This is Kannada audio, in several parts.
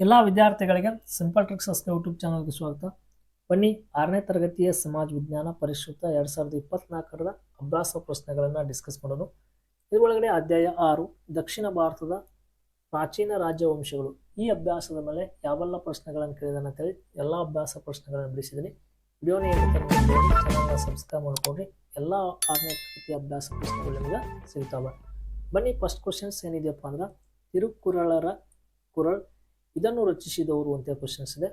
ಎಲ್ಲ ವಿದ್ಯಾರ್ಥಿಗಳಿಗೆ ಸಿಂಪಲ್ ಟ್ರಿಕ್ಸ್ ಅಸ್ಕ ಯೂಟ್ಯೂಬ್ ಚಾನಲ್ಗೆ ಸ್ವಾಗತ. ಬನ್ನಿ ಆರನೇ ತರಗತಿಯ ಸಮಾಜ ವಿಜ್ಞಾನ ಪರಿಷ್ಕೃತ ಎರಡು ಸಾವಿರದ ಇಪ್ಪತ್ನಾಲ್ಕರ ಅಭ್ಯಾಸ ಪ್ರಶ್ನೆಗಳನ್ನು ಡಿಸ್ಕಸ್ ಮಾಡೋದು ಇದರೊಳಗಡೆ ಅಧ್ಯಾಯ ಆರು, ದಕ್ಷಿಣ ಭಾರತದ ಪ್ರಾಚೀನ ರಾಜ್ಯ ವಂಶಗಳು ಈ ಅಭ್ಯಾಸದ ಮೇಲೆ ಯಾವೆಲ್ಲ ಪ್ರಶ್ನೆಗಳನ್ನು ಕೇಳಿದಾನೆ ಅಂತೇಳಿ ಎಲ್ಲ ಅಭ್ಯಾಸ ಪ್ರಶ್ನೆಗಳನ್ನು ಬಿಡಿಸಿದ್ದೀನಿ. ವಿಡಿಯೋನ ಚಾನಲ್ನ ಸಬ್ಸ್ಕ್ರೈಬ್ ಮಾಡ್ಕೊಡ್ರಿ ಎಲ್ಲ ಆರನೇ ತರಗತಿಯ ಅಭ್ಯಾಸ ಪ್ರಶ್ನೆಗಳಿಂದ ಸಿಗ್ತಾವೆ. ಬನ್ನಿ ಫಸ್ಟ್ ಕ್ವಶನ್ಸ್ ಏನಿದೆಯಪ್ಪ ಅಂದ್ರೆ ತಿರುಕುರಳರ ಕುರಳ್ ಇದನ್ನು ರಚಿಸಿದವರು ಅಂತ ಕ್ವಶನ್ಸ್ ಇದೆ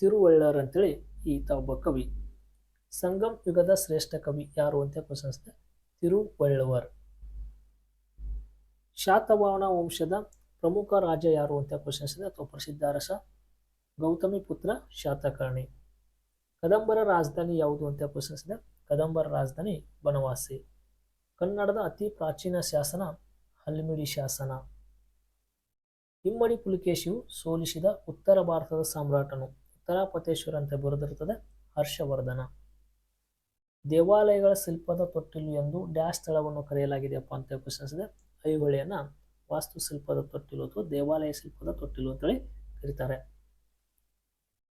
ತಿರುವಳ್ಳರ್ ಅಂತೇಳಿ ಈತ ಒಬ್ಬ ಕವಿ. ಸಂಗಮ್ ಯುಗದ ಶ್ರೇಷ್ಠ ಕವಿ ಯಾರು ಅಂತ ಕ್ವಶನ್ಸ್ ಇದೆ ತಿರುವಳ್ಳವರ್. ಶಾತವಾಹನ ವಂಶದ ಪ್ರಮುಖ ರಾಜ ಯಾರು ಅಂತ ಕ್ವಶನ್ಸ್ ಇದೆ ಅಥವಾ ಪ್ರಸಿದ್ಧ ಅರಸ ಗೌತಮಿ ಪುತ್ರ ಶಾತಕರ್ಣಿ ಕದಂಬರ ರಾಜಧಾನಿ ಯಾವುದು ಅಂತ ಕ್ವಶನ್ಸ್ ಇದೆ ಕದಂಬರ ರಾಜಧಾನಿ ಬನವಾಸಿ. ಕನ್ನಡದ ಅತಿ ಪ್ರಾಚೀನ ಶಾಸನ ಹಲ್ಮಿಡಿ ಶಾಸನ. ಇಮ್ಮಡಿ ಪುಲಿಕೇಶಿಯು ಸೋಲಿಸಿದ ಉತ್ತರ ಭಾರತದ ಸಾಮ್ರಾಟನು. ಉತ್ತರಾಪತೇಶ್ವರ ಅಂತ ಬರೆದಿರುತ್ತದೆ ಹರ್ಷವರ್ಧನ. ದೇವಾಲಯಗಳ ಶಿಲ್ಪದ ತೊಟ್ಟಿಲು ಎಂದು ಡ್ಯಾಶ್ ಸ್ಥಳವನ್ನು ಕರೆಯಲಾಗಿದೆಯಪ್ಪ ಅಂತ ಕ್ವಶನ್ಸ್ ಇದೆ ಐಹೊಳೆಯನ್ನ ವಾಸ್ತುಶಿಲ್ಪದ ತೊಟ್ಟಿಲು ಅಥವಾ ದೇವಾಲಯ ಶಿಲ್ಪದ ತೊಟ್ಟಿಲು ಅಂತೇಳಿ ಕರೀತಾರೆ.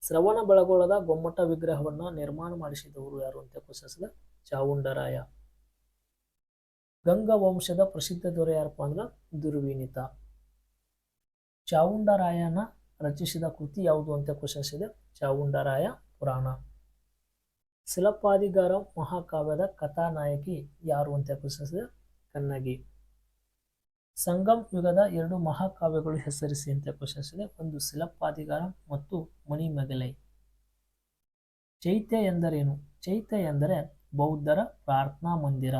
ಶ್ರವಣ ಬೆಳಗೊಳದ ಗೊಮ್ಮಟ ವಿಗ್ರಹವನ್ನ ನಿರ್ಮಾಣ ಮಾಡಿಸಿದವರು ಯಾರು ಅಂತ ಕ್ವಶನ್ಸ್ ಇದೆ ಚಾವುಂಡರಾಯ. ಗಂಗ ವಂಶದ ಪ್ರಸಿದ್ಧ ದೊರೆ ಯಾರಪ್ಪ ಅಂದ್ರೆ ದುರ್ವಿನಿತ. ಚಾವುಂಡರಾಯನ ರಚಿಸಿದ ಕೃತಿ ಯಾವುದು ಅಂತ ಕ್ವಶನ್ಸ್ ಇದೆ ಚಾವುಂಡರಾಯ ಪುರಾಣ. ಶಿಲಪಾದಿಗಾರ ಮಹಾಕಾವ್ಯದ ಕಥಾನಾಯಕಿ ಯಾರು ಅಂತ ಕ್ವಶನ್ಸ್ ಇದೆ ಕನ್ನಗಿ. ಸಂಗಮ್ ಯುಗದ ಎರಡು ಮಹಾಕಾವ್ಯಗಳು ಹೆಸರಿಸಿ ಅಂತ ಕ್ವಶನ್ಸ್ ಇದೆ ಒಂದು ಶಿಲಪಾದಿಗಾರ ಮತ್ತು ಮಣಿಮಗಲೈ ಚೈತ್ಯ ಎಂದರೇನು? ಚೈತ್ಯ ಎಂದರೆ ಬೌದ್ಧರ ಪ್ರಾರ್ಥನಾ ಮಂದಿರ.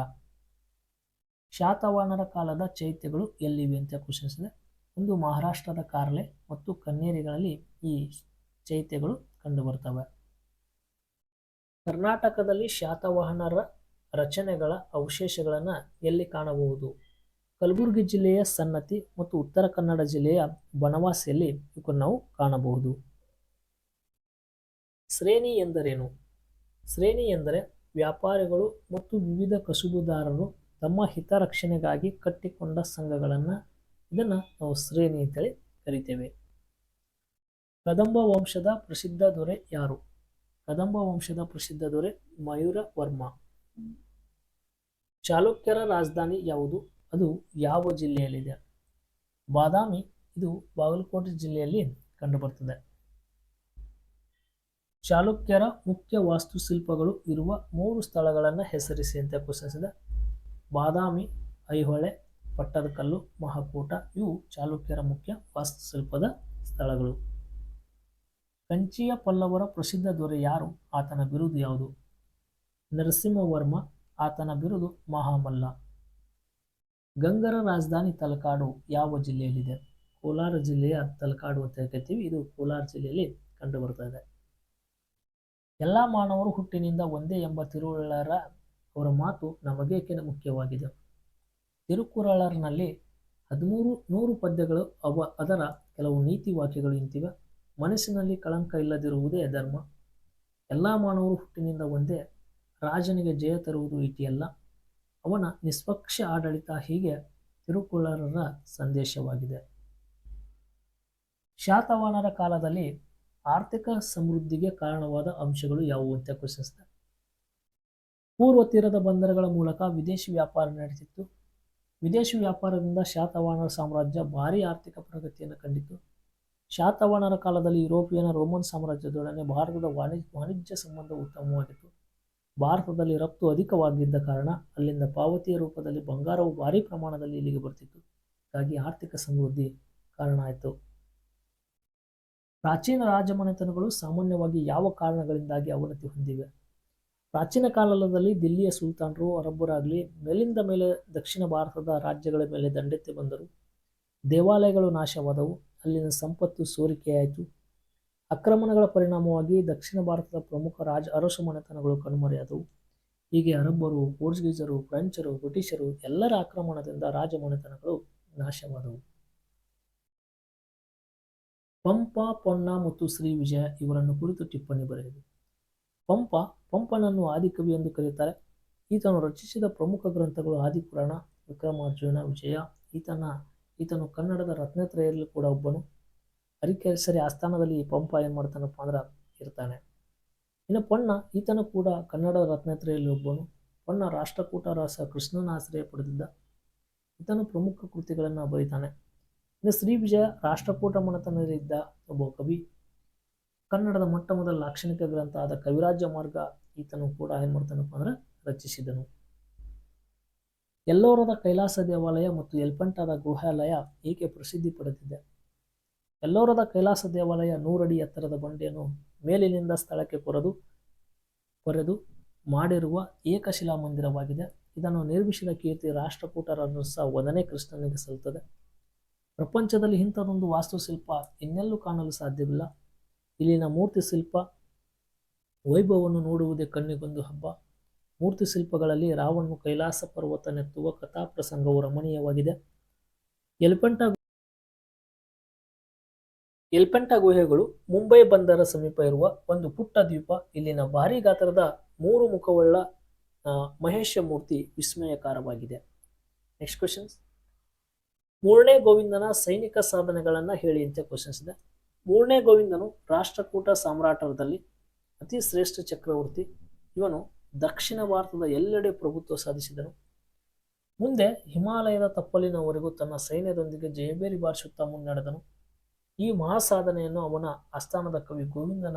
ಶಾತವಾಹನರ ಕಾಲದ ಚೈತ್ಯಗಳು ಎಲ್ಲಿವೆ ಅಂತ ಕ್ವಶನ್ಸ್ ಇದೆ ಒಂದು ಮಹಾರಾಷ್ಟ್ರದ ಕಾರ್ಲೆ ಮತ್ತು ಕನ್ನೇರಿಗಳಲ್ಲಿ ಈ ಚೈತ್ಯಗಳು ಕಂಡುಬರ್ತವೆ. ಕರ್ನಾಟಕದಲ್ಲಿ ಶಾತವಾಹನರ ರಚನೆಗಳ ಅವಶೇಷಗಳನ್ನು ಎಲ್ಲಿ ಕಾಣಬಹುದು? ಕಲಬುರಗಿ ಜಿಲ್ಲೆಯ ಸನ್ನತಿ ಮತ್ತು ಉತ್ತರ ಕನ್ನಡ ಜಿಲ್ಲೆಯ ಬನವಾಸಿಯಲ್ಲಿ ಇವುಗಳನ್ನು ನಾವು ಕಾಣಬಹುದು. ಶ್ರೇಣಿ ಎಂದರೇನು? ಶ್ರೇಣಿ ಎಂದರೆ ವ್ಯಾಪಾರಿಗಳು ಮತ್ತು ವಿವಿಧ ಕಸುಬುದಾರರು ತಮ್ಮ ಹಿತರಕ್ಷಣೆಗಾಗಿ ಕಟ್ಟಿಕೊಂಡ ಸಂಘಗಳನ್ನು ಇದನ್ನು ನಾವು ಶ್ರೇಣಿ ಅಂತೇಳಿ ಕರಿತೇವೆ. ಕದಂಬ ವಂಶದ ಪ್ರಸಿದ್ಧ ದೊರೆ ಯಾರು? ಕದಂಬ ವಂಶದ ಪ್ರಸಿದ್ಧ ದೊರೆ ಮಯೂರ ವರ್ಮ. ಚಾಲುಕ್ಯರ ರಾಜಧಾನಿ ಯಾವುದು? ಅದು ಯಾವ ಜಿಲ್ಲೆಯಲ್ಲಿದೆ? ಬಾದಾಮಿ, ಇದು ಬಾಗಲಕೋಟೆ ಜಿಲ್ಲೆಯಲ್ಲಿ ಕಂಡುಬರ್ತದೆ. ಚಾಲುಕ್ಯರ ಮುಖ್ಯ ವಾಸ್ತುಶಿಲ್ಪಗಳು ಇರುವ ಮೂರು ಸ್ಥಳಗಳನ್ನು ಹೆಸರಿಸಿ ಅಂತ ಕ್ವಶನ್ಸ್ ಬಾದಾಮಿ, ಐಹೊಳೆ ಪಟ್ಟದಕಲ್ಲು ಮಹಾಕೂಟ, ಇವು ಚಾಲುಕ್ಯರ ಮುಖ್ಯ ವಾಸ್ತುಶಿಲ್ಪದ ಸ್ಥಳಗಳು. ಕಂಚಿಯ ಪಲ್ಲವರ ಪ್ರಸಿದ್ಧ ದೊರೆ ಯಾರು? ಆತನ ಬಿರುದು ಯಾವುದು? ನರಸಿಂಹವರ್ಮ, ಆತನ ಬಿರುದು ಮಹಾಮಲ್ಲ. ಗಂಗರ ರಾಜಧಾನಿ ತಲಕಾಡು ಯಾವ ಜಿಲ್ಲೆಯಲ್ಲಿದೆ? ಕೋಲಾರ ಜಿಲ್ಲೆಯ ತಲಕಾಡು ಅಂತ ಕರಿತೀವಿ ಇದು ಕೋಲಾರ ಜಿಲ್ಲೆಯಲ್ಲಿ ಕಂಡುಬರ್ತಾ ಇದೆ. ಎಲ್ಲ ಮಾನವರು ಹುಟ್ಟಿನಿಂದ ಒಂದೇ ಎಂಬ ತಿರುವಳ್ಳರ ಅವರ ಮಾತು ನಮಗೇಕೆ ಮುಖ್ಯವಾಗಿದೆ? ತಿರುಕುರಳರ್ನಲ್ಲಿ ಹದಿಮೂರು ನೂರು ಪದ್ಯಗಳು ಅವ ಅದರ ಕೆಲವು ನೀತಿ ವಾಕ್ಯಗಳು ಇಂತಿವೆ. ಮನಸ್ಸಿನಲ್ಲಿ ಕಳಂಕ ಇಲ್ಲದಿರುವುದೇ ಧರ್ಮ. ಎಲ್ಲ ಮಾನವರು ಹುಟ್ಟಿನಿಂದ ಒಂದೇ. ರಾಜನಿಗೆ ಜಯ ತರುವುದು ಇಟಿಯಲ್ಲ ಅವನ ನಿಷ್ಪಕ್ಷ ಆಡಳಿತ ಹೀಗೆ ತಿರುಕುರಳರ ಸಂದೇಶವಾಗಿದೆ. ಶಾತವಾನರ ಕಾಲದಲ್ಲಿ ಆರ್ಥಿಕ ಸಮೃದ್ಧಿಗೆ ಕಾರಣವಾದ ಅಂಶಗಳು ಯಾವುವು ಅಂತ ಕ್ವಶನ್ಸ್ ಪೂರ್ವ ತೀರದ ಬಂದರಗಳ ಮೂಲಕ ವಿದೇಶಿ ವ್ಯಾಪಾರ ನಡೆದಿತ್ತು. ವಿದೇಶಿ ವ್ಯಾಪಾರದಿಂದ ಶಾತವಾಹನರ ಸಾಮ್ರಾಜ್ಯ ಭಾರೀ ಆರ್ಥಿಕ ಪ್ರಗತಿಯನ್ನು ಕಂಡಿತು. ಶಾತವಾಹನರ ಕಾಲದಲ್ಲಿ ಯುರೋಪಿಯನ್ ರೋಮನ್ ಸಾಮ್ರಾಜ್ಯದೊಡನೆ ಭಾರತದ ವಾಣಿಜ್ಯ ವಾಣಿಜ್ಯ ಸಂಬಂಧ ಉತ್ತಮವಾಗಿತ್ತು. ಭಾರತದಲ್ಲಿ ರಫ್ತು ಅಧಿಕವಾಗಿದ್ದ ಕಾರಣ ಅಲ್ಲಿಂದ ಪಾವತಿಯ ರೂಪದಲ್ಲಿ ಬಂಗಾರವು ಭಾರಿ ಪ್ರಮಾಣದಲ್ಲಿ ಇಲ್ಲಿಗೆ ಬರ್ತಿತ್ತು. ಹಾಗಾಗಿ ಆರ್ಥಿಕ ಸಮೃದ್ಧಿ ಕಾರಣ ಆಯಿತು. ಪ್ರಾಚೀನ ರಾಜಮನೆತನಗಳು ಸಾಮಾನ್ಯವಾಗಿ ಯಾವ ಕಾರಣಗಳಿಂದಾಗಿ ಅವನತಿ ಹೊಂದಿವೆ? ಪ್ರಾಚೀನ ಕಾಲದಲ್ಲಿ ದಿಲ್ಲಿಯ ಸುಲ್ತಾನರು ಅರಬ್ಬರಾಗಲಿ ಮೇಲಿಂದ ಮೇಲೆ ದಕ್ಷಿಣ ಭಾರತದ ರಾಜ್ಯಗಳ ಮೇಲೆ ದಂಡೆತ್ತಿ ಬಂದರು. ದೇವಾಲಯಗಳು ನಾಶವಾದವು. ಅಲ್ಲಿನ ಸಂಪತ್ತು ಸೋರಿಕೆಯಾಯಿತು. ಆಕ್ರಮಣಗಳ ಪರಿಣಾಮವಾಗಿ ದಕ್ಷಿಣ ಭಾರತದ ಪ್ರಮುಖ ರಾಜ ಅರಸುಮನೆತನಗಳು ಕಣ್ಮರೆಯಾದವು. ಹೀಗೆ ಅರಬ್ಬರು, ಪೋರ್ಚುಗೀಸರು, ಫ್ರೆಂಚರು, ಬ್ರಿಟಿಷರು ಎಲ್ಲರ ಆಕ್ರಮಣದಿಂದ ರಾಜಮನೆತನಗಳು ನಾಶವಾದವು. ಪಂಪ, ಪೊನ್ನ ಮತ್ತು ಶ್ರೀ ವಿಜಯ ಇವರನ್ನು ಕುರಿತು ಟಿಪ್ಪಣಿ ಬರೆಯಿರಿ ಪಂಪ, ಪಂಪನನ್ನು ಆದಿಕವಿ ಎಂದು ಕರೆಯುತ್ತಾರೆ. ಈತನು ರಚಿಸಿದ ಪ್ರಮುಖ ಗ್ರಂಥಗಳು ಆದಿಪುರಾಣ, ವಿಕ್ರಮಾರ್ಜುನ, ವಿಜಯ, ಈತನ, ಈತನು ಕನ್ನಡದ ರತ್ನತ್ರಯಲ್ಲಿ ಕೂಡ ಒಬ್ಬನು. ಹರಿಕೇಸರಿ ಆಸ್ಥಾನದಲ್ಲಿ ಪಂಪ ಏನು ಮಾಡ್ತಾನಪ್ಪ ಅಂದ್ರೆ ಇರ್ತಾನೆ. ಇನ್ನು ಪೊಣ್ಣ ಈತನು ಕೂಡ ಕನ್ನಡ ರತ್ನತ್ರಯಲ್ಲಿ ಒಬ್ಬನು. ಪೊನ್ನ ರಾಷ್ಟ್ರಕೂಟ ರಾಸ ಕೃಷ್ಣನ ಆಶ್ರಯ ಪಡೆದಿದ್ದ. ಈತನು ಪ್ರಮುಖ ಕೃತಿಗಳನ್ನು ಬರೀತಾನೆ. ಇನ್ನು ಶ್ರೀ ವಿಜಯ ರಾಷ್ಟ್ರಕೂಟ ಮನೆತನದಲ್ಲಿದ್ದ ಒಬ್ಬ ಕವಿ. ಕನ್ನಡದ ಮೊಟ್ಟ ಮೊದಲ ಲಾಕ್ಷಣಿಕ ಗ್ರಂಥ ಆದ ಕವಿರಾಜ್ಯ ಮಾರ್ಗ ಈತನು ಕೂಡ ಏನು ಮಾಡ್ತಾನಪ್ಪ ಅಂದ್ರೆ ರಚಿಸಿದನು. ಎಲ್ಲೋರದ ಕೈಲಾಸ ದೇವಾಲಯ ಮತ್ತು ಎಲ್ಪಂಟಾದ ಗುಹಾಲಯ ಏಕೆ ಪ್ರಸಿದ್ಧಿ ಪಡೆದಿದೆ? ಎಲ್ಲೋರದ ಕೈಲಾಸ ದೇವಾಲಯ ನೂರಡಿ ಎತ್ತರದ ಬಂಡೆಯನ್ನು ಮೇಲಿನಿಂದ ಸ್ಥಳಕ್ಕೆ ಕೊರೆದು ಕೊರೆದು ಮಾಡಿರುವ ಏಕಶಿಲಾ ಮಂದಿರವಾಗಿದೆ. ಇದನ್ನು ನಿರ್ಮಿಸಿದ ಕೀರ್ತಿ ರಾಷ್ಟ್ರಕೂಟರನ್ನು ಸಹ ಒಂದನೇ ಕೃಷ್ಣನಿಗೆ ಸಲ್ಲುತ್ತದೆ. ಪ್ರಪಂಚದಲ್ಲಿ ಇಂಥದೊಂದು ವಾಸ್ತುಶಿಲ್ಪ ಇನ್ನೆಲ್ಲೂ ಕಾಣಲು ಸಾಧ್ಯವಿಲ್ಲ. ಇಲ್ಲಿನ ಮೂರ್ತಿ ಶಿಲ್ಪ ವೈಭವವನ್ನು ನೋಡುವುದೇ ಕಣ್ಣಿಗೊಂದು ಹಬ್ಬ. ಮೂರ್ತಿ ಶಿಲ್ಪಗಳಲ್ಲಿ ರಾವಣನು ಕೈಲಾಸ ಪರ್ವತ ನೆತ್ತುವ ಕಥಾಪ್ರಸಂಗವು ರಮಣೀಯವಾಗಿದೆ. ಎಲ್ಪೆಂಟ ಎಲ್ಪೆಂಟ ಗುಹೆಗಳು ಮುಂಬೈ ಬಂದರ ಸಮೀಪ ಇರುವ ಒಂದು ಪುಟ್ಟ ದ್ವೀಪ. ಇಲ್ಲಿನ ಭಾರೀ ಗಾತ್ರದ ಮೂರು ಮುಖವುಳ್ಳ ಮಹೇಶ ಮೂರ್ತಿ ವಿಸ್ಮಯಕಾರವಾಗಿದೆ. ನೆಕ್ಸ್ಟ್ ಕ್ವಶನ್ಸ್ ಮೂರನೇ ಗೋವಿಂದನ ಸೈನಿಕ ಸಾಧನೆಗಳನ್ನು ಹೇಳಿ ಅಂತ ಕ್ವಶನ್ಸ್ ಇದೆ. ಮೂರನೇ ಗೋವಿಂದನು ರಾಷ್ಟ್ರಕೂಟ ಸಾಮ್ರಾಟರದಲ್ಲಿ ಅತಿ ಶ್ರೇಷ್ಠ ಚಕ್ರವರ್ತಿ. ಇವನು ದಕ್ಷಿಣ ಭಾರತದ ಎಲ್ಲೆಡೆ ಪ್ರಭುತ್ವ ಸಾಧಿಸಿದನು. ಮುಂದೆ ಹಿಮಾಲಯದ ತಪ್ಪಲಿನವರೆಗೂ ತನ್ನ ಸೈನ್ಯದೊಂದಿಗೆ ಜಯಬೇರಿ ಬಾರಿಸುತ್ತಾ ಮುನ್ನಡೆದನು. ಈ ಮಹಾ ಸಾಧನೆಯನ್ನು ಅವನ ಆಸ್ಥಾನದ ಕವಿ ಗೋವಿಂದನ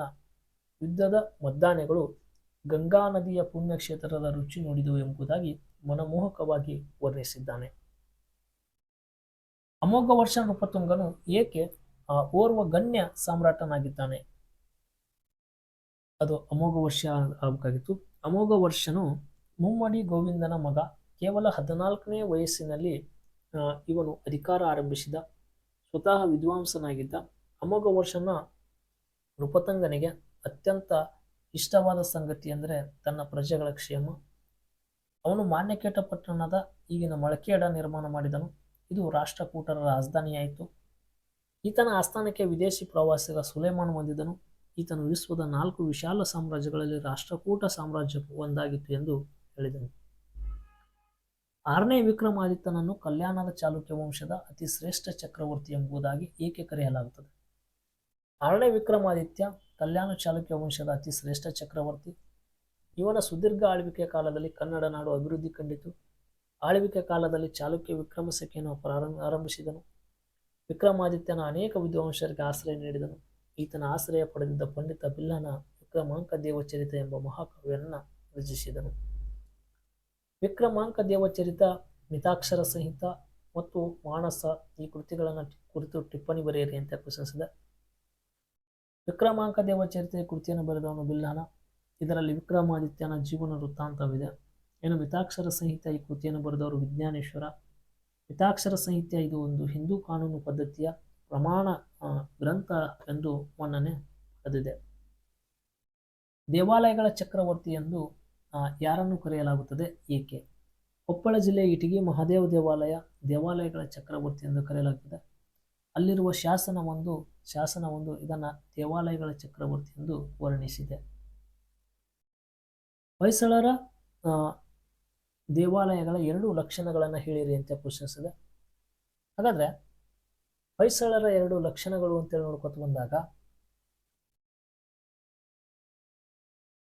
ಯುದ್ಧದ ಮದ್ದಾನೆಗಳು ಗಂಗಾ ನದಿಯ ಪುಣ್ಯಕ್ಷೇತ್ರದ ರುಚಿ ನೋಡಿದವು ಎಂಬುದಾಗಿ ಮನಮೋಹಕವಾಗಿ ವರ್ಣಿಸಿದ್ದಾನೆ. ಅಮೋಘ ವರ್ಷ ನೃಪತುಂಗನು ಏಕೆ ಓರ್ವ ಗಣ್ಯ ಸಾಮ್ರಾಟನಾಗಿದ್ದಾನೆ. ಅದು ಅಮೋಘ ವರ್ಷ ಆಗಬೇಕಾಗಿತ್ತು. ಅಮೋಘ ವರ್ಷನು ಮುಮ್ಮಡಿ ಗೋವಿಂದನ ಮಗ. ಕೇವಲ ಹದಿನಾಲ್ಕನೇ ವಯಸ್ಸಿನಲ್ಲಿ ಇವನು ಅಧಿಕಾರ ಆರಂಭಿಸಿದ, ಸ್ವತಃ ವಿದ್ವಾಂಸನಾಗಿದ್ದ. ಅಮೋಘ ವರ್ಷನ ನೃಪತಂಗನಿಗೆ ಅತ್ಯಂತ ಇಷ್ಟವಾದ ಸಂಗತಿ ಅಂದರೆ ತನ್ನ ಪ್ರಜೆಗಳ ಕ್ಷೇಮ. ಅವನು ಮಾನ್ಯಕೇಟ ಪಟ್ಟಣದ ಈಗಿನ ಮಳಕೇಡ ನಿರ್ಮಾಣ ಮಾಡಿದನು. ಇದು ರಾಷ್ಟ್ರಕೂಟರ ರಾಜಧಾನಿಯಾಯಿತು. ಈತನ ಆಸ್ಥಾನಕ್ಕೆ ವಿದೇಶಿ ಪ್ರವಾಸಿಗ ಸುಲೇಮಾನ್ ಹೊಂದಿದನು. ಈತನು ವಿಶ್ವದ ನಾಲ್ಕು ವಿಶಾಲ ಸಾಮ್ರಾಜ್ಯಗಳಲ್ಲಿ ರಾಷ್ಟ್ರಕೂಟ ಸಾಮ್ರಾಜ್ಯ ಒಂದಾಗಿತ್ತು ಎಂದು ಹೇಳಿದನು. ಆರನೇ ವಿಕ್ರಮಾದಿತ್ಯನನ್ನು ಕಲ್ಯಾಣದ ಚಾಲುಕ್ಯ ವಂಶದ ಅತಿ ಶ್ರೇಷ್ಠ ಚಕ್ರವರ್ತಿ ಎಂಬುದಾಗಿ ಏಕೆ ಕರೆಯಲಾಗುತ್ತದೆ? ಆರನೇ ವಿಕ್ರಮಾದಿತ್ಯ ಕಲ್ಯಾಣ ಚಾಲುಕ್ಯ ವಂಶದ ಅತಿ ಶ್ರೇಷ್ಠ ಚಕ್ರವರ್ತಿ. ಇವನ ಸುದೀರ್ಘ ಆಳ್ವಿಕೆ ಕಾಲದಲ್ಲಿ ಕನ್ನಡ ನಾಡು ಅಭಿವೃದ್ಧಿ ಕಂಡಿತು. ಆಳ್ವಿಕೆ ಕಾಲದಲ್ಲಿ ಚಾಲುಕ್ಯ ವಿಕ್ರಮಸೆಕೆಯನ್ನು ಪ್ರಾರಂಭ, ಆರಂಭಿಸಿದನು. ವಿಕ್ರಮಾದಿತ್ಯನ ಅನೇಕ ವಿದ್ವಾಂಸರಿಗೆ ಆಶ್ರಯ ನೀಡಿದನು. ಈತನ ಆಶ್ರಯ ಪಡೆದಿದ್ದ ಪಂಡಿತ ಬಿಲ್ಲನ ವಿಕ್ರಮಾಂಕ ದೇವಚರಿತ ಎಂಬ ಮಹಾಕಾವ್ಯವನ್ನು ರಚಿಸಿದನು. ವಿಕ್ರಮಾಂಕ ದೇವಚರಿತ ಮಿತಾಕ್ಷರ ಸಹಿತ ಮತ್ತು ಮಾನಸ ಈ ಕೃತಿಗಳನ್ನು ಕುರಿತು ಟಿಪ್ಪಣಿ ಬರೆಯಿರಿ ಅಂತ ಪ್ರಶ್ನಿಸಿದ ವಿಕ್ರಮಾಂಕ ದೇವಚರಿತೆಯ ಕೃತಿಯನ್ನು ಬರೆದವನು ಬಿಲ್ಲಾನ. ಇದರಲ್ಲಿ ವಿಕ್ರಮಾದಿತ್ಯನ ಜೀವನ ವೃತ್ತಾಂತವಿದೆ. ಏನು ಮಿತಾಕ್ಷರ ಸಂಹಿತ ಈ ಕೃತಿಯನ್ನು ಬರೆದವರು ವಿಜ್ಞಾನೇಶ್ವರ. ಮಿತಾಕ್ಷರ ಸಂಹಿತೆ ಇದು ಒಂದು ಹಿಂದೂ ಕಾನೂನು ಪದ್ಧತಿಯ ಪ್ರಮಾಣ ಗ್ರಂಥ ಎಂದು ಮನ್ನಣೆ ಪಡೆದಿದೆ. ದೇವಾಲಯಗಳ ಚಕ್ರವರ್ತಿ ಎಂದು ಯಾರನ್ನು ಕರೆಯಲಾಗುತ್ತದೆ? ಏಕೆ? ಕೊಪ್ಪಳ ಜಿಲ್ಲೆಯ ಇಟಗಿ ಮಹಾದೇವ ದೇವಾಲಯ ದೇವಾಲಯಗಳ ಚಕ್ರವರ್ತಿ ಎಂದು ಕರೆಯಲಾಗುತ್ತದೆ. ಅಲ್ಲಿರುವ ಶಾಸನ ಒಂದು ಇದನ್ನು ದೇವಾಲಯಗಳ ಚಕ್ರವರ್ತಿ ಎಂದು ವರ್ಣಿಸಿದೆ. ಹೊಯ್ಸಳರ ದೇವಾಲಯಗಳ ಎರಡು ಲಕ್ಷಣಗಳನ್ನು ಹೇಳಿರಿ ಅಂತ ಪ್ರಶ್ನಿಸಿದೆ ಹಾಗಾದ್ರೆ ಹೊಯ್ಸಳರ ಎರಡು ಲಕ್ಷಣಗಳು ಅಂತೇಳಿ ನೋಡ್ಕೊತ ಬಂದಾಗ,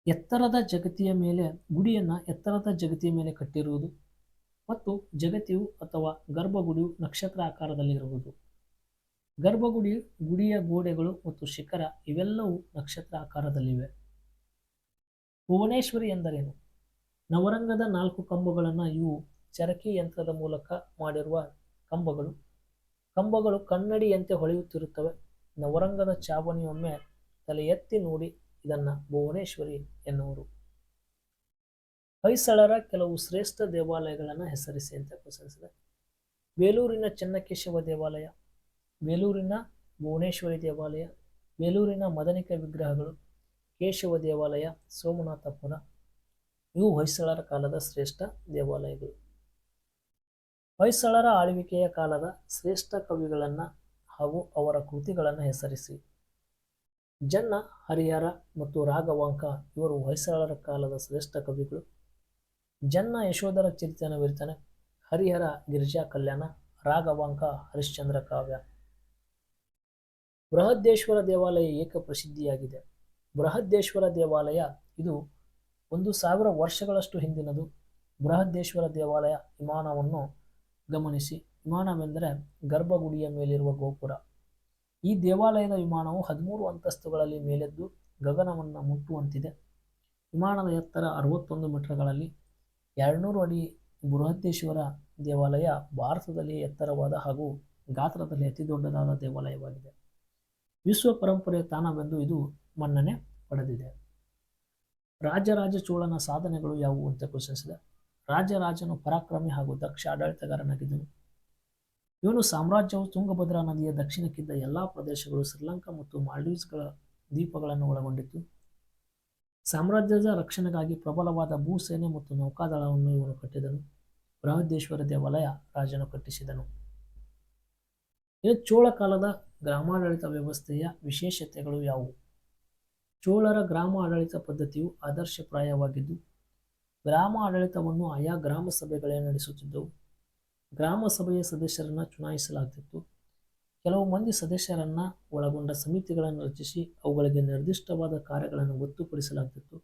ಎತ್ತರದ ಜಗತಿಯ ಮೇಲೆ, ಗುಡಿಯನ್ನ ಎತ್ತರದ ಜಗತಿಯ ಮೇಲೆ ಕಟ್ಟಿರುವುದು ಮತ್ತು ಜಗತಿಯು ಅಥವಾ ಗರ್ಭಗುಡಿಯು ನಕ್ಷತ್ರ ಆಕಾರದಲ್ಲಿರುವುದು ಗರ್ಭಗುಡಿ, ಗುಡಿಯ ಗೋಡೆಗಳು ಮತ್ತು ಶಿಖರ ಇವೆಲ್ಲವೂ ನಕ್ಷತ್ರ ಆಕಾರದಲ್ಲಿವೆ. ಭುವನೇಶ್ವರಿ ಎಂದರೇನು? ನವರಂಗದ ನಾಲ್ಕು ಕಂಬಗಳನ್ನು ಇವು ಚರಕಿ ಯಂತ್ರದ ಮೂಲಕ ಮಾಡಿರುವ ಕಂಬಗಳು. ಕಂಬಗಳು ಕನ್ನಡಿಯಂತೆ ಹೊಳೆಯುತ್ತಿರುತ್ತವೆ. ನವರಂಗದ ಚಾವಣಿಯೊಮ್ಮೆ ತಲೆ ಎತ್ತಿ ನೋಡಿ ಇದನ್ನು ಭುವನೇಶ್ವರಿ ಎನ್ನುವರು. ಹೊಯ್ಸಳರ ಕೆಲವು ಶ್ರೇಷ್ಠ ದೇವಾಲಯಗಳನ್ನು ಹೆಸರಿಸಿ ಅಂತ ಪ್ರಶ್ನಿಸಿದೆ ಬೇಲೂರಿನ ಚೆನ್ನಕೇಶವ ದೇವಾಲಯ, ಬೇಲೂರಿನ ಭುವನೇಶ್ವರಿ ದೇವಾಲಯ, ಬೇಲೂರಿನ ಮದನಿಕ ವಿಗ್ರಹಗಳು, ಕೇಶವ ದೇವಾಲಯ, ಸೋಮನಾಥಪುರ ಇವು ಹೊಯ್ಸಳರ ಕಾಲದ ಶ್ರೇಷ್ಠ ದೇವಾಲಯಗಳು. ಹೊಯ್ಸಳರ ಆಳ್ವಿಕೆಯ ಕಾಲದ ಶ್ರೇಷ್ಠ ಕವಿಗಳನ್ನು ಹಾಗೂ ಅವರ ಕೃತಿಗಳನ್ನು ಹೆಸರಿಸಿ. ಜನ್ನ, ಹರಿಹರ ಮತ್ತು ರಾಘವಾಂಕ ಇವರು ಹೊಯ್ಸಳರ ಕಾಲದ ಶ್ರೇಷ್ಠ ಕವಿಗಳು. ಜನ್ನ ಯಶೋಧರ ಚಿರಿತನ ವಿರ್ತನೆ ಹರಿಹರ, ಗಿರಿಜಾ ಕಲ್ಯಾಣ, ರಾಘವಾಂಕ, ಹರಿಶ್ಚಂದ್ರ ಕಾವ್ಯ. ಬೃಹದೇಶ್ವರ ದೇವಾಲಯ ಏಕ ಪ್ರಸಿದ್ಧಿಯಾಗಿದೆ ಬೃಹದ್ದೇಶ್ವರ ದೇವಾಲಯ ಇದು ಒಂದು ಸಾವಿರ ವರ್ಷಗಳಷ್ಟು ಹಿಂದಿನದು ಬೃಹದೇಶ್ವರ ದೇವಾಲಯ ವಿಮಾನವನ್ನು ಗಮನಿಸಿ. ವಿಮಾನವೆಂದರೆ ಗರ್ಭಗುಡಿಯ ಮೇಲಿರುವ ಗೋಪುರ. ಈ ದೇವಾಲಯದ ವಿಮಾನವು ಹದಿಮೂರು ಅಂತಸ್ತುಗಳಲ್ಲಿ ಮೇಲೆದ್ದು ಗಗನವನ್ನು ಮುಟ್ಟುವಂತಿದೆ. ವಿಮಾನದ ಎತ್ತರ ಅರವತ್ತೊಂದು ಮೀಟರ್ಗಳಲ್ಲಿ ಎರಡುನೂರು ಅಡಿ ಬೃಹದೇಶ್ವರ ದೇವಾಲಯ ಭಾರತದಲ್ಲಿ ಎತ್ತರವಾದ ಹಾಗೂ ಗಾತ್ರದಲ್ಲಿ ಅತಿ ದೊಡ್ಡದಾದ ದೇವಾಲಯವಾಗಿದೆ. ವಿಶ್ವ ಪರಂಪರೆಯ ತಾಣವೆಂದು ಇದು ಮನ್ನಣೆ ಪಡೆದಿದೆ. ರಾಜರಾಜ ಚೋಳನ ಸಾಧನೆಗಳು ಯಾವುವು ಅಂತ ಪ್ರಶ್ನಿಸಿದ. ರಾಜರಾಜನು ಪರಾಕ್ರಮಿ ಹಾಗೂ ದಕ್ಷ ಆಡಳಿತಗಾರನಾಗಿದ್ದನು. ಇವನು ಸಾಮ್ರಾಜ್ಯವು ತುಂಗಭದ್ರಾ ನದಿಯ ದಕ್ಷಿಣಕ್ಕಿದ್ದ ಎಲ್ಲ ಪ್ರದೇಶಗಳು ಶ್ರೀಲಂಕಾ ಮತ್ತು ಮಾಲ್ಡೀವ್ಸ್ಗಳ ದ್ವೀಪಗಳನ್ನು ಒಳಗೊಂಡಿತ್ತು. ಸಾಮ್ರಾಜ್ಯದ ರಕ್ಷಣೆಗಾಗಿ ಪ್ರಬಲವಾದ ಭೂಸೇನೆ ಮತ್ತು ನೌಕಾದಳವನ್ನು ಇವನು ಕಟ್ಟಿದನು. ಬೃಹದೇಶ್ವರ ದೇವಾಲಯ ರಾಜನು ಕಟ್ಟಿಸಿದನು. ಇನ್ನು ಚೋಳ ಕಾಲದ ಗ್ರಾಮಾಡಳಿತ ವ್ಯವಸ್ಥೆಯ ವಿಶೇಷತೆಗಳು ಯಾವುವು? ಚೋಳರ ಗ್ರಾಮ ಆಡಳಿತ ಪದ್ಧತಿಯು ಆದರ್ಶಪ್ರಾಯವಾಗಿದ್ದು, ಗ್ರಾಮ ಆಡಳಿತವನ್ನು ಆಯಾ ಗ್ರಾಮ ಸಭೆಗಳೇ ನಡೆಸುತ್ತಿದ್ದವು. ಗ್ರಾಮ ಸಭೆಯ ಸದಸ್ಯರನ್ನು ಚುನಾಯಿಸಲಾಗ್ತಿತ್ತು ಕೆಲವು ಮಂದಿ ಸದಸ್ಯರನ್ನು ಒಳಗೊಂಡ ಸಮಿತಿಗಳನ್ನು ರಚಿಸಿ ಅವುಗಳಿಗೆ ನಿರ್ದಿಷ್ಟವಾದ ಕಾರ್ಯಗಳನ್ನು ಗೊತ್ತುಪಡಿಸಲಾಗ್ತಿತ್ತು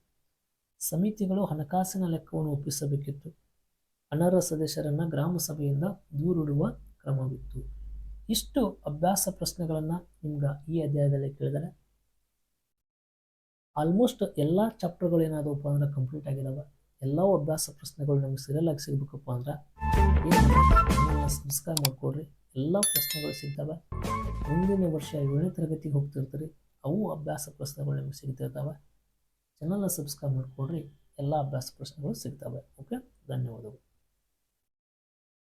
ಸಮಿತಿಗಳು ಹಣಕಾಸಿನ ಲೆಕ್ಕವನ್ನು ಒಪ್ಪಿಸಬೇಕಿತ್ತು. ಅನರ್ಹ ಸದಸ್ಯರನ್ನು ಗ್ರಾಮ ಸಭೆಯಿಂದ ದೂರಿಡುವ ಕ್ರಮವಿತ್ತು. ಇಷ್ಟು ಅಭ್ಯಾಸ ಪ್ರಶ್ನೆಗಳನ್ನು ನಿಮ್ಗೆ ಈ ಅಧ್ಯಾಯದಲ್ಲಿ ಕೇಳಿದರೆ ಆಲ್ಮೋಸ್ಟ್ ಎಲ್ಲ ಚಾಪ್ಟರ್ಗಳು ಏನಾದವಪ್ಪ ಅಂದ್ರೆ ಕಂಪ್ಲೀಟ್ ಆಗಿದಾವೆ. ಎಲ್ಲ ಅಭ್ಯಾಸ ಪ್ರಶ್ನೆಗಳು ನಮಗೆ ಸೀರಿಯಲ್ ಆಗಿ ಸಿಗಬೇಕಪ್ಪ ಅಂದ್ರೆ ಸಬ್ಸ್ಕ್ರೈಬ್ ಮಾಡ್ಕೊಡ್ರಿ ಎಲ್ಲ ಪ್ರಶ್ನೆಗಳು ಸಿಗ್ತವೆ. ಮುಂದಿನ ವರ್ಷ ಏಳನೇ ತರಗತಿಗೆ ಹೋಗ್ತಿರ್ತೀರಿ. ಅವು ಅಭ್ಯಾಸ ಪ್ರಶ್ನೆಗಳು ನಿಮಗೆ ಸಿಗ್ತಿರ್ತಾವೆ. ಚಾನಲ್ನ ಸಬ್ಸ್ಕ್ರೈಬ್ ಮಾಡಿಕೊಡ್ರಿ ಎಲ್ಲ ಅಭ್ಯಾಸ ಪ್ರಶ್ನೆಗಳು ಸಿಗ್ತವೆ. ಓಕೆ ಧನ್ಯವಾದಗಳು.